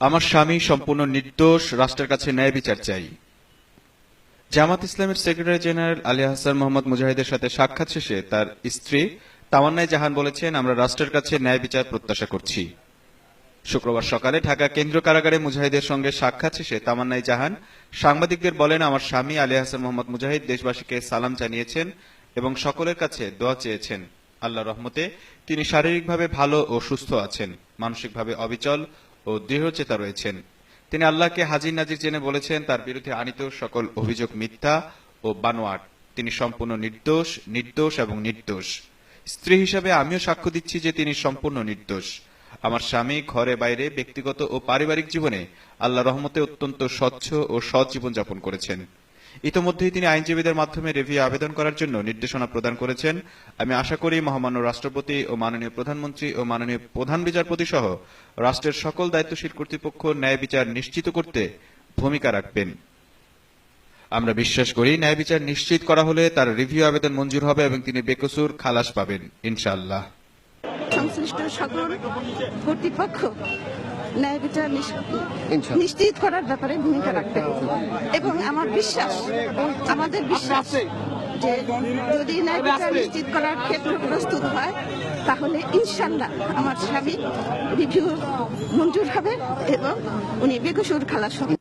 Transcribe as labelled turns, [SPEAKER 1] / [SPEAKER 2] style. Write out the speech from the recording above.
[SPEAKER 1] আমার স্বামী সম্পূর্ণ নির্দোষ, রাষ্ট্রের কাছে ন্যায় বিচার চাই। জামাত ইসলামের সেক্রেটারি জেনারেল আলী হাসান মোহাম্মদ মুজাহিদের সাথে সাক্ষাৎ শেষে তার স্ত্রী তামান্নাই জাহান বলেছেন, আমরা রাষ্ট্রের কাছে ন্যায় বিচার প্রত্যাশা করছি। শুক্রবার সকালে ঢাকা কেন্দ্রীয় কারাগারে মুজাহিদের সঙ্গে সাক্ষাৎ শেষে তামান্নাই জাহান সাংবাদিকদের বলেন, আমার স্বামী আলী হাসান মোহাম্মদ মুজাহিদ দেশবাসীকে সালাম জানিয়েছেন এবং সকলের কাছে দোয়া চেয়েছেন। আল্লাহ রহমতে তিনি শারীরিকভাবে ভালো ও সুস্থ আছেন। মানসিকভাবে অবিচল ও দৃঢ়চেতা রয়েছেন। তিনি আল্লাহকে হাজির নাজির জেনে বলেছেন, তার বিরুদ্ধে আনিত সকল অভিযোগ মিথ্যা ও বানোয়াট। তিনি সম্পূর্ণ নির্দোষ নির্দোষ এবং নির্দোষ। স্ত্রী হিসাবে আমিও সাক্ষ্য দিচ্ছি যে তিনি সম্পূর্ণ নির্দোষ। আমার স্বামী ঘরে বাইরে, ব্যক্তিগত ও পারিবারিক জীবনে আল্লাহ রহমতে অত্যন্ত স্বচ্ছ ও সৎ জীবন যাপন করেছেন। ইতোমধ্যেই তিনি আইনজীবীদের মাধ্যমে রিভিউ আবেদন করার জন্য নির্দেশনা প্রদান করেছেন। আমি আশা করি মহামান্য রাষ্ট্রপতি ও মাননীয় প্রধানমন্ত্রী ও মাননীয় প্রধান বিচারপতি সহ রাষ্ট্রের সকল দায়িত্বশীল কর্তৃপক্ষ ন্যায় বিচার নিশ্চিত করতে ভূমিকা রাখবেন। আমরা বিশ্বাস করি ন্যায় বিচার নিশ্চিত করা হলে তার রিভিউ আবেদন মঞ্জুর হবে এবং তিনি বেকসুর খালাস পাবেন, ইনশাআল্লাহ।
[SPEAKER 2] সংশ্লিষ্ট সকল কর্তৃপক্ষ ন্যায় বিচার নিশ্চিত করার ব্যাপারে ভূমিকা রাখবে এবং আমার বিশ্বাস আমাদের বিশ্বাস যে যদি ন্যায় বিচার নিশ্চিত করার ক্ষেত্রে প্রস্তুত হয় তাহলে ইনশাল্লাহ আমার স্বামী রিভিউ মঞ্জুর হবে এবং উনি বেকসুর খালাস হবেন